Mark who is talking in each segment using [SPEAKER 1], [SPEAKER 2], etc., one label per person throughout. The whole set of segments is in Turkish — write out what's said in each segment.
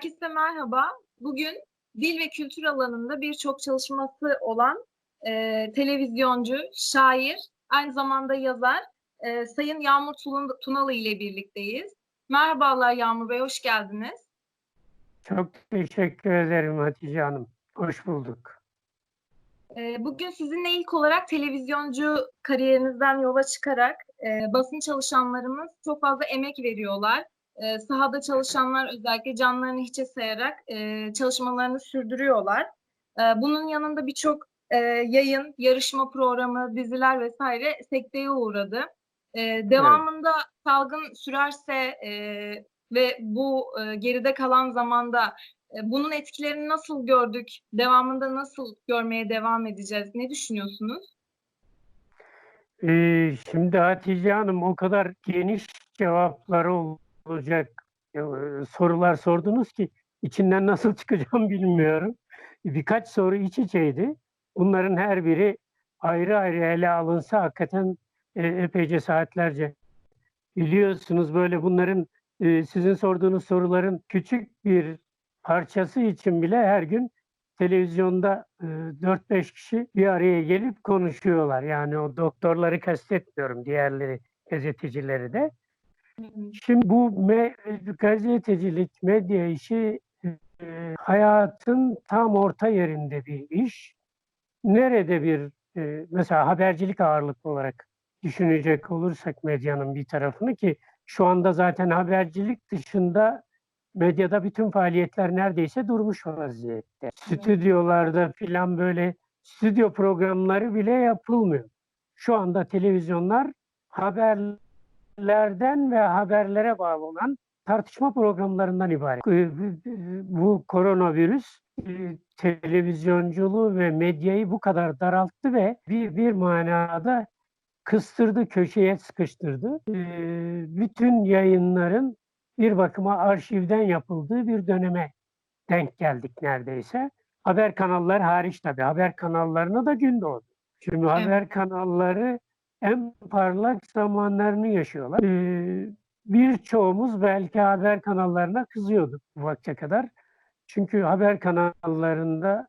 [SPEAKER 1] Herkese merhaba. Bugün dil ve kültür alanında birçok çalışması olan e, televizyoncu, şair, aynı zamanda yazar e, Sayın Yağmur Tunalı ile birlikteyiz. Merhabalar Yağmur Bey, hoş geldiniz.
[SPEAKER 2] Çok teşekkür ederim Hatice Hanım. Hoş bulduk.
[SPEAKER 1] E, bugün sizinle ilk olarak televizyoncu kariyerinizden yola çıkarak e, basın çalışanlarımız çok fazla emek veriyorlar. E, sahada çalışanlar özellikle canlarını hiçe sayarak e, çalışmalarını sürdürüyorlar. E, bunun yanında birçok e, yayın, yarışma programı, diziler vesaire sekteye uğradı. E, devamında salgın sürerse e, ve bu e, geride kalan zamanda e, bunun etkilerini nasıl gördük? Devamında nasıl görmeye devam edeceğiz? Ne düşünüyorsunuz?
[SPEAKER 2] Ee, şimdi Hatice Hanım o kadar geniş cevapları olacak e, sorular sordunuz ki içinden nasıl çıkacağım bilmiyorum. Birkaç soru iç içeydi. Bunların her biri ayrı ayrı ele alınsa hakikaten e, epeyce saatlerce. Biliyorsunuz böyle bunların e, sizin sorduğunuz soruların küçük bir parçası için bile her gün televizyonda e, 4-5 kişi bir araya gelip konuşuyorlar. Yani o doktorları kastetmiyorum, diğerleri gazetecileri de. Şimdi bu me- gazetecilik, medya işi e, hayatın tam orta yerinde bir iş. Nerede bir e, mesela habercilik ağırlıklı olarak düşünecek olursak medyanın bir tarafını ki şu anda zaten habercilik dışında medyada bütün faaliyetler neredeyse durmuş vaziyette. Stüdyolarda filan böyle stüdyo programları bile yapılmıyor. Şu anda televizyonlar haberlerden ve haberlere bağlı olan tartışma programlarından ibaret. Ee, Bu koronavirüs e, televizyonculuğu ve medyayı bu kadar daralttı ve bir, bir manada kıstırdı, köşeye sıkıştırdı. Ee, Bütün yayınların bir bakıma arşivden yapıldığı bir döneme denk geldik neredeyse. Haber kanalları hariç tabii. Haber kanallarına da gün doğdu. Şimdi haber kanalları en parlak zamanlarını yaşıyorlar. Ee, birçoğumuz belki haber kanallarına kızıyorduk bu vakte kadar. Çünkü haber kanallarında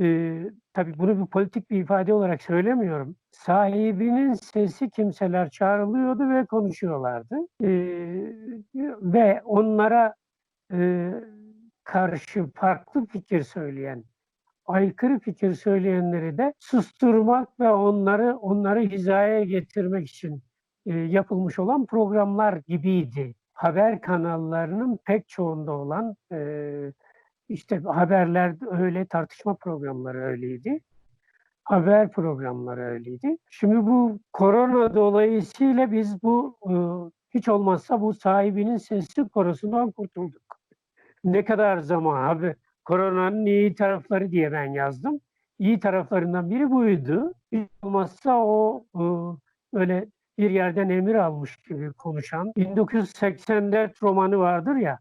[SPEAKER 2] e, tabii bunu bir politik bir ifade olarak söylemiyorum. Sahibinin sesi kimseler çağrılıyordu ve konuşuyorlardı. E, ve onlara e, karşı farklı fikir söyleyen, aykırı fikir söyleyenleri de susturmak ve onları onları hizaya getirmek için e, yapılmış olan programlar gibiydi. Haber kanallarının pek çoğunda olan e, işte haberler öyle, tartışma programları öyleydi. Haber programları öyleydi. Şimdi bu korona dolayısıyla biz bu e, hiç olmazsa bu sahibinin sesli korusundan kurtulduk. Ne kadar zaman abi koronanın iyi tarafları diye ben yazdım. İyi taraflarından biri buydu. Hiç olmazsa o e, öyle bir yerden emir almış gibi konuşan 1984 romanı vardır ya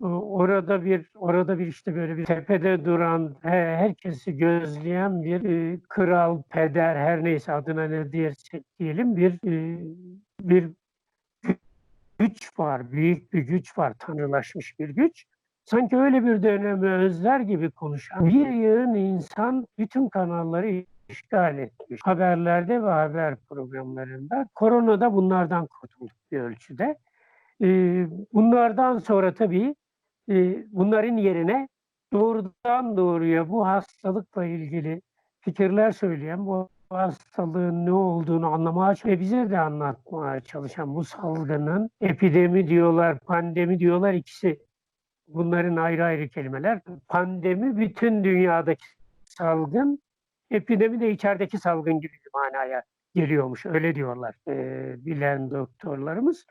[SPEAKER 2] orada bir orada bir işte böyle bir tepede duran he- herkesi gözleyen bir e, kral peder her neyse adına ne diyersek diyelim bir e, bir güç var büyük bir güç var tanrılaşmış bir güç sanki öyle bir dönemi özler gibi konuşan bir yığın insan bütün kanalları işgal etmiş haberlerde ve haber programlarında koronada bunlardan kurtulduk bir ölçüde. E, bunlardan sonra tabii e, bunların yerine doğrudan doğruya bu hastalıkla ilgili fikirler söyleyen, bu hastalığın ne olduğunu anlamaya ve bize de anlatmaya çalışan bu salgının epidemi diyorlar, pandemi diyorlar ikisi bunların ayrı ayrı kelimeler. Pandemi bütün dünyadaki salgın, epidemi de içerideki salgın gibi bir manaya geliyormuş. Öyle diyorlar e, bilen doktorlarımız.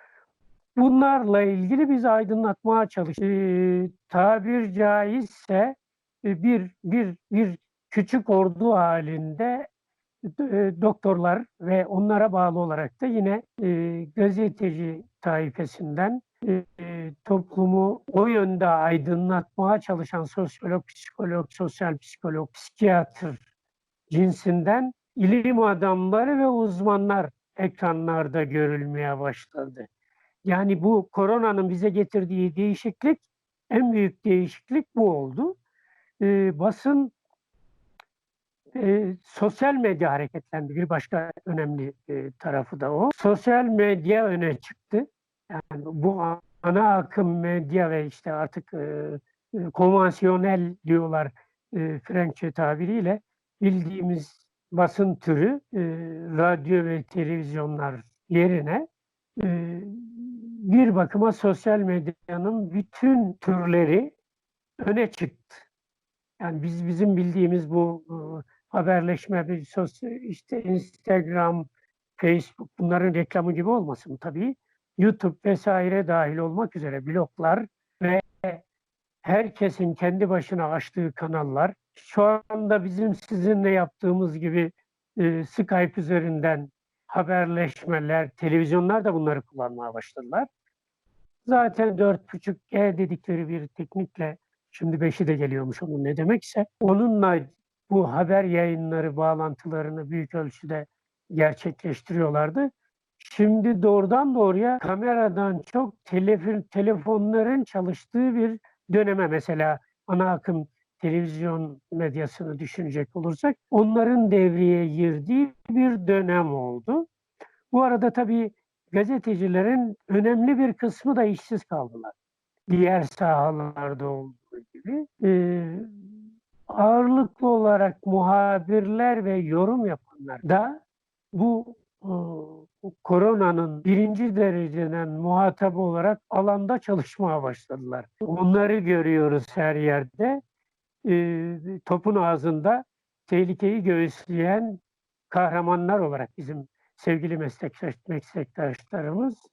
[SPEAKER 2] Bunlarla ilgili bizi aydınlatmaya çalıştık. Ee, tabir caizse e, bir bir bir küçük ordu halinde e, doktorlar ve onlara bağlı olarak da yine e, gazeteci taifesinden e, e, toplumu o yönde aydınlatmaya çalışan sosyolog, psikolog, sosyal psikolog, psikiyatr cinsinden ilim adamları ve uzmanlar ekranlarda görülmeye başladı. Yani bu koronanın bize getirdiği değişiklik en büyük değişiklik bu oldu. Ee, basın e, sosyal medya hareketlendi. Bir başka önemli e, tarafı da o. Sosyal medya öne çıktı. Yani bu ana akım medya ve işte artık e, konvansiyonel diyorlar e, Frenkçe tabiriyle bildiğimiz basın türü e, radyo ve televizyonlar yerine e, bir bakıma sosyal medyanın bütün türleri öne çıktı. Yani biz bizim bildiğimiz bu e, haberleşme, bir sosyal, işte Instagram, Facebook bunların reklamı gibi olmasın tabii. YouTube vesaire dahil olmak üzere bloglar ve herkesin kendi başına açtığı kanallar. Şu anda bizim sizinle yaptığımız gibi e, Skype üzerinden haberleşmeler, televizyonlar da bunları kullanmaya başladılar. Zaten 4.5G dedikleri bir teknikle şimdi 5'i de geliyormuş onun ne demekse onunla bu haber yayınları bağlantılarını büyük ölçüde gerçekleştiriyorlardı. Şimdi doğrudan doğruya kameradan çok telefon, telefonların çalıştığı bir döneme mesela ana akım televizyon medyasını düşünecek olursak onların devreye girdiği bir dönem oldu. Bu arada tabii gazetecilerin önemli bir kısmı da işsiz kaldılar. Diğer sahalarda olduğu gibi. Ee, ağırlıklı olarak muhabirler ve yorum yapanlar da bu koronanın birinci dereceden muhatap olarak alanda çalışmaya başladılar. Onları görüyoruz her yerde. E, topun ağzında tehlikeyi göğüsleyen kahramanlar olarak bizim sevgili meslektaş, meslektaşlarımız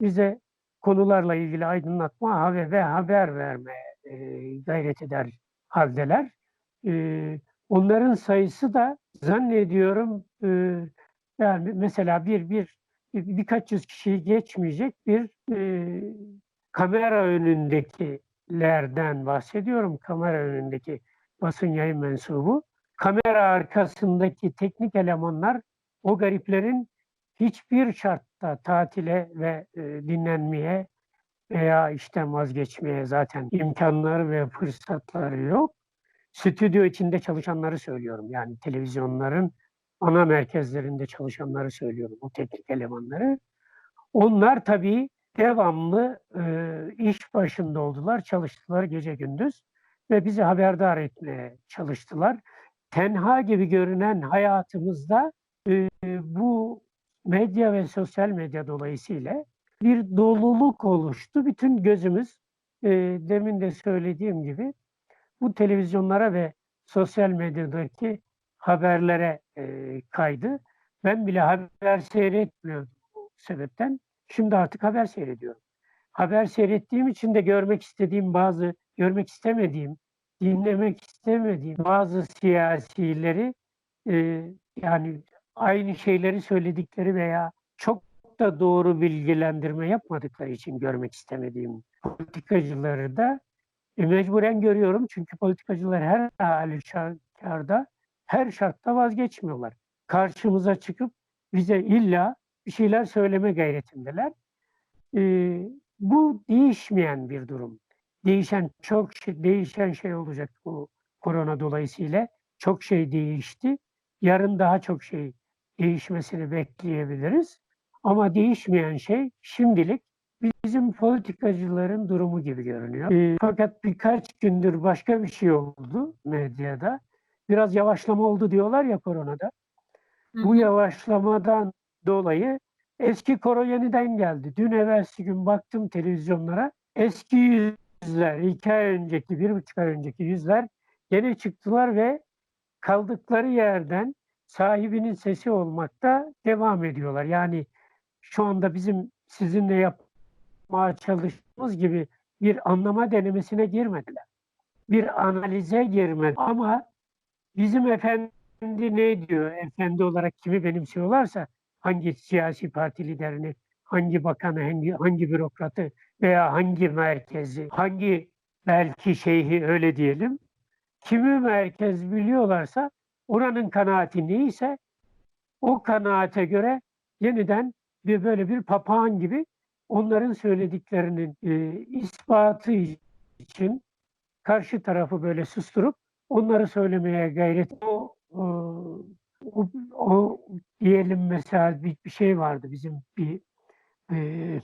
[SPEAKER 2] bize konularla ilgili aydınlatma ve haber verme e, gayret eder haldeler. E, onların sayısı da zannediyorum e, yani mesela bir bir birkaç yüz kişiyi geçmeyecek bir e, kamera önündekilerden bahsediyorum. Kamera önündeki basın yayın mensubu. Kamera arkasındaki teknik elemanlar o gariplerin hiçbir şartta tatile ve e, dinlenmeye veya işten vazgeçmeye zaten imkanları ve fırsatları yok. Stüdyo içinde çalışanları söylüyorum. Yani televizyonların ana merkezlerinde çalışanları söylüyorum, o teknik elemanları. Onlar tabii devamlı e, iş başında oldular, çalıştılar gece gündüz ve bizi haberdar etmeye çalıştılar. Tenha gibi görünen hayatımızda e, bu medya ve sosyal medya dolayısıyla bir doluluk oluştu. Bütün gözümüz e, demin de söylediğim gibi bu televizyonlara ve sosyal medyadaki haberlere e, kaydı. Ben bile haber seyretmiyordum bu sebepten. Şimdi artık haber seyrediyorum. Haber seyrettiğim için de görmek istediğim bazı, görmek istemediğim, dinlemek istemediğim bazı siyasileri e, yani aynı şeyleri söyledikleri veya çok da doğru bilgilendirme yapmadıkları için görmek istemediğim politikacıları da mecburen görüyorum. Çünkü politikacılar her halükarda her şartta vazgeçmiyorlar. Karşımıza çıkıp bize illa bir şeyler söyleme gayretindeler. Ee, bu değişmeyen bir durum. Değişen çok şey, değişen şey olacak bu korona dolayısıyla. Çok şey değişti. Yarın daha çok şey değişmesini bekleyebiliriz. Ama değişmeyen şey şimdilik bizim politikacıların durumu gibi görünüyor. E, fakat birkaç gündür başka bir şey oldu medyada biraz yavaşlama oldu diyorlar ya koronada. Bu yavaşlamadan dolayı eski koro yeniden geldi. Dün evvelsi gün baktım televizyonlara. Eski yüzler, iki ay önceki, bir buçuk ay önceki yüzler gene çıktılar ve kaldıkları yerden sahibinin sesi olmakta devam ediyorlar. Yani şu anda bizim sizinle yapmaya çalıştığımız gibi bir anlama denemesine girmediler. Bir analize girmedi. Ama Bizim efendi ne diyor? Efendi olarak kimi benimsiyorlarsa hangi siyasi parti liderini, hangi bakanı, hangi, hangi bürokratı veya hangi merkezi, hangi belki şeyhi öyle diyelim. Kimi merkez biliyorlarsa oranın kanaati neyse o kanaate göre yeniden bir böyle bir papağan gibi onların söylediklerinin e, ispatı için karşı tarafı böyle susturup onları söylemeye gayret o, o, o, diyelim mesela bir, bir şey vardı bizim bir e,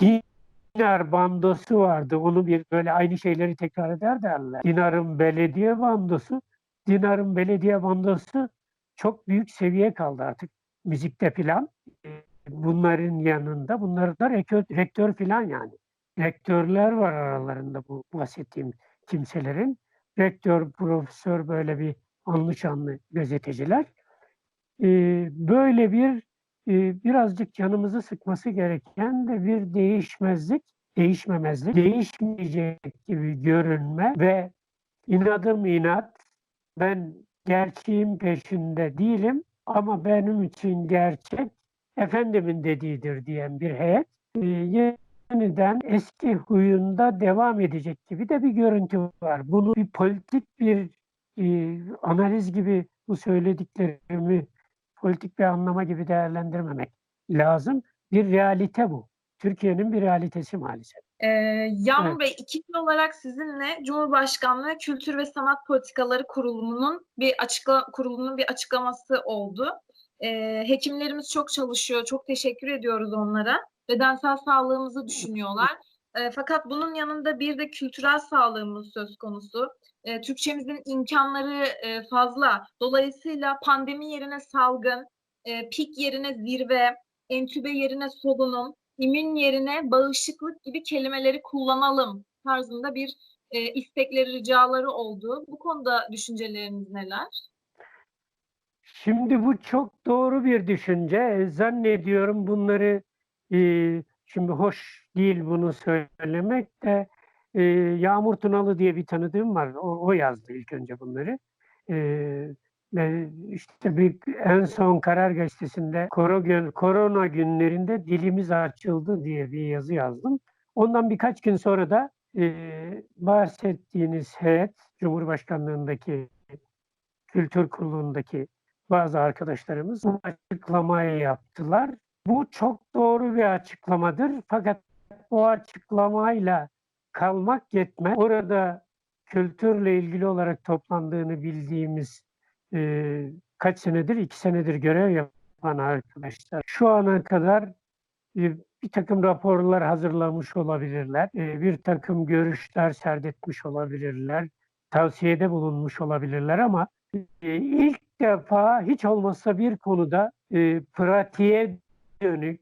[SPEAKER 2] Dinar bandosu vardı. Onu bir böyle aynı şeyleri tekrar eder derler. Dinar'ın belediye bandosu. Dinar'ın belediye bandosu çok büyük seviye kaldı artık müzikte filan. E, Bunların yanında bunlar da rektör, rektör filan yani. Rektörler var aralarında bu bahsettiğim kimselerin. Rektör, profesör böyle bir anlı şanlı gazeteciler. E, böyle bir e, birazcık canımızı sıkması gereken de bir değişmezlik, değişmemezlik, değişmeyecek gibi görünme ve inadım inat, ben gerçeğin peşinde değilim ama benim için gerçek efendimin dediğidir diyen bir heyet e, yeniden eski huyunda devam edecek gibi de bir görüntü var. Bunu bir politik bir e, analiz gibi bu söylediklerimi politik bir anlama gibi değerlendirmemek lazım. Bir realite bu. Türkiye'nin bir realitesi maalesef.
[SPEAKER 1] Ee, Yağmur
[SPEAKER 2] Evet.
[SPEAKER 1] Bey, ikinci olarak sizinle Cumhurbaşkanlığı Kültür ve Sanat Politikaları Kurulu'nun bir açıkla kurulunun bir açıklaması oldu. Ee, hekimlerimiz çok çalışıyor. Çok teşekkür ediyoruz onlara. Bedensel sağlığımızı düşünüyorlar. Ee, fakat bunun yanında bir de kültürel sağlığımız söz konusu. Ee, Türkçemizin imkanları e, fazla. Dolayısıyla pandemi yerine salgın, e, pik yerine zirve, entübe yerine solunum, immün yerine bağışıklık gibi kelimeleri kullanalım tarzında bir e, istekleri, ricaları oldu. Bu konuda düşünceleriniz neler?
[SPEAKER 2] Şimdi bu çok doğru bir düşünce. E, Zannediyorum bunları şimdi hoş değil bunu söylemek de Yağmur Tunalı diye bir tanıdığım var. O, o yazdı ilk önce bunları. E, işte bir en son Karar Gazetesi'nde korona günlerinde dilimiz açıldı diye bir yazı yazdım. Ondan birkaç gün sonra da bahsettiğiniz heyet, Cumhurbaşkanlığındaki Kültür Kurulu'ndaki bazı arkadaşlarımız açıklamayı yaptılar. Bu çok doğru bir açıklamadır. Fakat bu açıklamayla kalmak yetmez. Orada kültürle ilgili olarak toplandığını bildiğimiz e, kaç senedir, iki senedir görev yapan arkadaşlar. Şu ana kadar e, bir takım raporlar hazırlamış olabilirler. E, bir takım görüşler serdetmiş olabilirler. Tavsiyede bulunmuş olabilirler ama e, ilk defa hiç olmazsa bir konuda e, pratiğe dönük,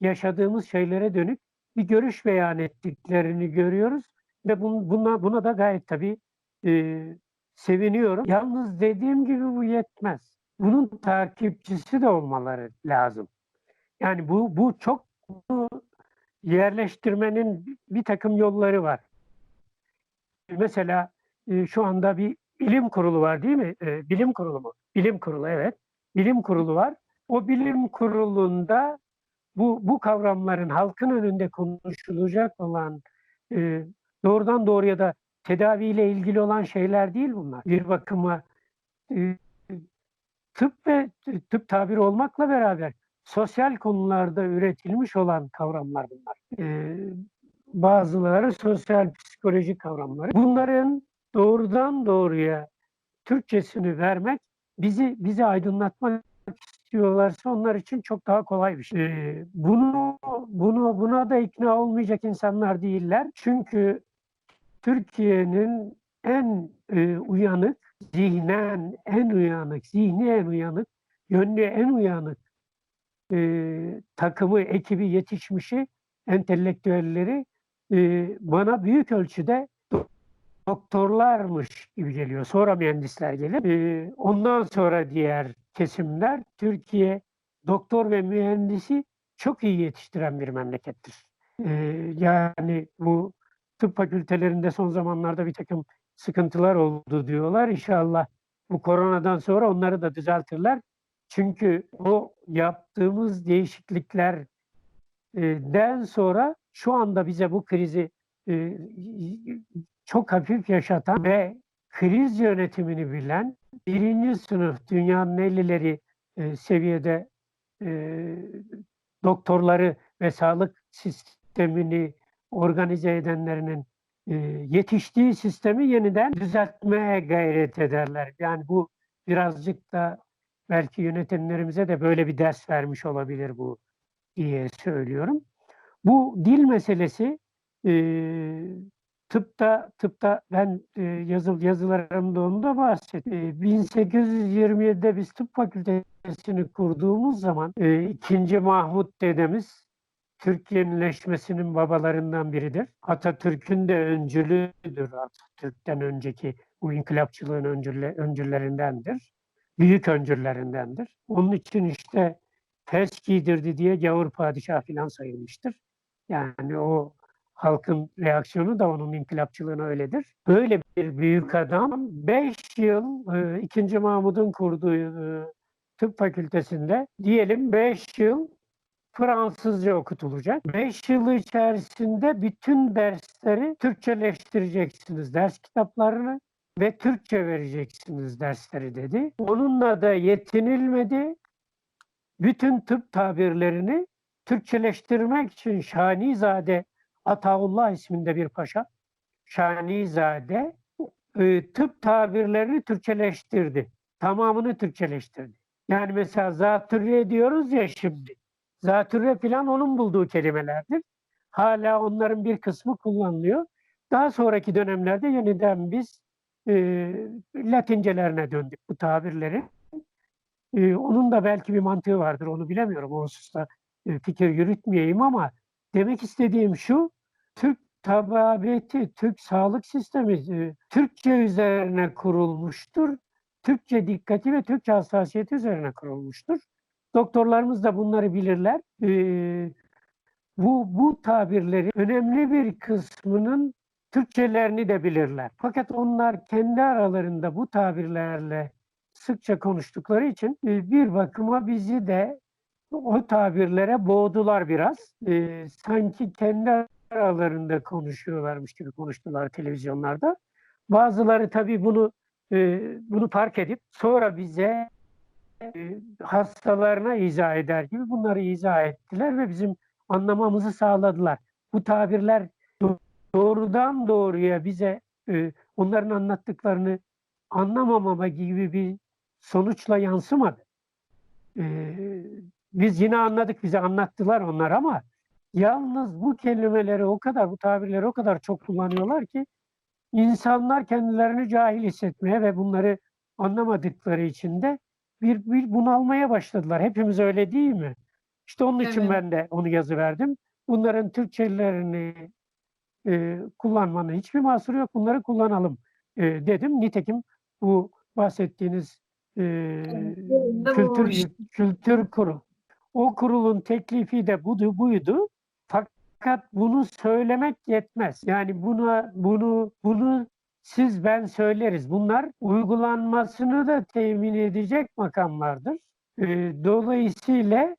[SPEAKER 2] yaşadığımız şeylere dönük bir görüş beyan ettiklerini görüyoruz ve bun, buna, buna da gayet tabii e, seviniyorum. Yalnız dediğim gibi bu yetmez. Bunun takipçisi de olmaları lazım. Yani bu bu çok bunu yerleştirmenin bir takım yolları var. Mesela e, şu anda bir bilim kurulu var değil mi? E, bilim kurulu mu? Bilim kurulu evet. Bilim kurulu var. O bilim kurulunda bu bu kavramların halkın önünde konuşulacak olan e, doğrudan doğruya da tedaviyle ilgili olan şeyler değil bunlar. Bir bakıma e, tıp ve tıp tabiri olmakla beraber sosyal konularda üretilmiş olan kavramlar bunlar. E, bazıları sosyal psikolojik kavramları. Bunların doğrudan doğruya Türkçesini vermek bizi bizi aydınlatmak istiyorlarsa onlar için çok daha kolay bir şey. Ee, bunu bunu buna da ikna olmayacak insanlar değiller. Çünkü Türkiye'nin en e, uyanık, zihnen en uyanık, zihni en uyanık, yönlü en uyanık e, takımı, ekibi yetişmişi, entelektüelleri e, bana büyük ölçüde doktorlarmış gibi geliyor. Sonra mühendisler gelir. Ee, ondan sonra diğer kesimler Türkiye doktor ve mühendisi çok iyi yetiştiren bir memlekettir. Ee, yani bu tıp fakültelerinde son zamanlarda bir takım sıkıntılar oldu diyorlar. İnşallah bu koronadan sonra onları da düzeltirler. Çünkü o yaptığımız değişikliklerden sonra şu anda bize bu krizi e, çok hafif yaşatan ve kriz yönetimini bilen birinci sınıf dünyanın 50'leri e, seviyede e, doktorları ve sağlık sistemini organize edenlerinin e, yetiştiği sistemi yeniden düzeltmeye gayret ederler. Yani bu birazcık da belki yönetimlerimize de böyle bir ders vermiş olabilir bu diye söylüyorum. Bu dil meselesi e, tıpta tıpta ben e, yazı, yazılarımda onu da bahsettim. E, 1827'de biz tıp fakültesini kurduğumuz zaman e, ikinci Mahmut dedemiz Türkiye'nileşmesinin babalarından biridir. Atatürk'ün de öncülüdür. Atatürk'ten önceki bu inkılapçılığın öncüle, öncüllerindendir. Büyük öncüllerindendir. Onun için işte fes giydirdi diye gavur padişah filan sayılmıştır. Yani o halkın reaksiyonu da onun inkılapçılığına öyledir. Böyle bir büyük adam 5 yıl e, 2. Mahmud'un kurduğu e, tıp fakültesinde diyelim 5 yıl Fransızca okutulacak. 5 yıl içerisinde bütün dersleri Türkçeleştireceksiniz. Ders kitaplarını ve Türkçe vereceksiniz dersleri dedi. Onunla da yetinilmedi. Bütün tıp tabirlerini Türkçeleştirmek için Şanizade Ataullah isminde bir paşa, Şanizade e, tıp tabirlerini Türkçeleştirdi. Tamamını Türkçeleştirdi. Yani mesela zatürre diyoruz ya şimdi. Zatürre filan onun bulduğu kelimelerdir. Hala onların bir kısmı kullanılıyor. Daha sonraki dönemlerde yeniden biz e, Latincelerine döndük bu tabirleri. E, onun da belki bir mantığı vardır, onu bilemiyorum. O hususta e, fikir yürütmeyeyim ama demek istediğim şu, Türk tababeti, Türk sağlık sistemi e, Türkçe üzerine kurulmuştur. Türkçe dikkati ve Türkçe hassasiyeti üzerine kurulmuştur. Doktorlarımız da bunları bilirler. Ee, bu, bu tabirleri önemli bir kısmının Türkçelerini de bilirler. Fakat onlar kendi aralarında bu tabirlerle sıkça konuştukları için e, bir bakıma bizi de o tabirlere boğdular biraz. Ee, sanki kendi aralarında konuşuyorlarmış gibi konuştular televizyonlarda. Bazıları tabii bunu e, bunu fark edip sonra bize e, hastalarına izah eder gibi bunları izah ettiler ve bizim anlamamızı sağladılar. Bu tabirler do- doğrudan doğruya bize e, onların anlattıklarını anlamamama gibi bir sonuçla yansımadı. E, biz yine anladık, bize anlattılar onlar ama yalnız bu kelimeleri o kadar, bu tabirleri o kadar çok kullanıyorlar ki insanlar kendilerini cahil hissetmeye ve bunları anlamadıkları için de bir, bir bunalmaya başladılar. Hepimiz öyle değil mi? İşte onun için
[SPEAKER 1] Evet.
[SPEAKER 2] ben de onu yazı verdim. Bunların Türkçelerini e, kullanmanın hiçbir mahsuru yok. Bunları kullanalım e, dedim. Nitekim bu bahsettiğiniz e, kültür kültür kurul. O kurulun teklifi de budu, buydu. Fakat bunu söylemek yetmez. Yani buna bunu bunu siz ben söyleriz. Bunlar uygulanmasını da temin edecek makamlardır. Ee, dolayısıyla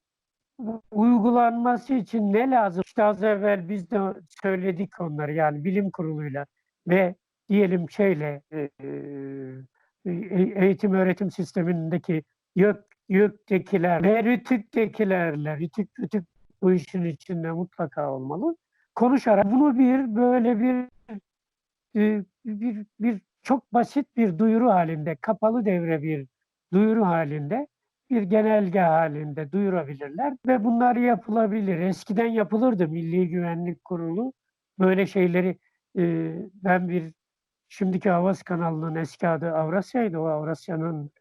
[SPEAKER 2] uygulanması için ne lazım? İşte az evvel biz de söyledik onları yani bilim kuruluyla ve diyelim şeyle e, e, eğitim öğretim sistemindeki YÖK, YÖK'tekiler ve RÜTÜK'tekilerle, RÜTÜK, RÜTÜK bu işin içinde mutlaka olmalı. Konuşarak bunu bir böyle bir e, bir, bir çok basit bir duyuru halinde, kapalı devre bir duyuru halinde, bir genelge halinde duyurabilirler ve bunlar yapılabilir. Eskiden yapılırdı Milli Güvenlik Kurulu. Böyle şeyleri e, ben bir şimdiki Havas kanalının eski adı Avrasya'ydı. O Avrasya'nın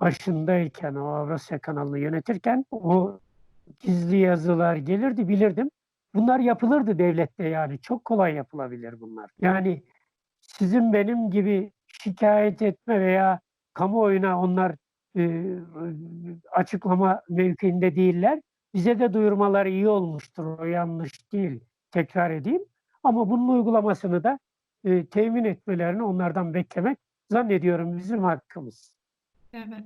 [SPEAKER 2] başındayken, o Avrasya kanalını yönetirken o gizli yazılar gelirdi bilirdim. Bunlar yapılırdı devlette yani. Çok kolay yapılabilir bunlar. Yani sizin benim gibi şikayet etme veya kamuoyuna onlar e, açıklama mevkiinde değiller. Bize de duyurmaları iyi olmuştur. O yanlış değil. Tekrar edeyim. Ama bunun uygulamasını da e, temin etmelerini onlardan beklemek zannediyorum bizim hakkımız.
[SPEAKER 1] Evet.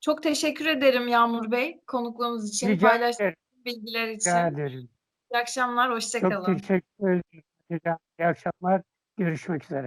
[SPEAKER 1] Çok teşekkür ederim Yağmur Bey konukluğumuz için,
[SPEAKER 2] Rica
[SPEAKER 1] paylaştığınız bilgiler için.
[SPEAKER 2] Rica ederim.
[SPEAKER 1] İyi akşamlar, hoşça
[SPEAKER 2] Çok
[SPEAKER 1] kalın.
[SPEAKER 2] teşekkür ederim. İyi akşamlar. Görüşmek üzere.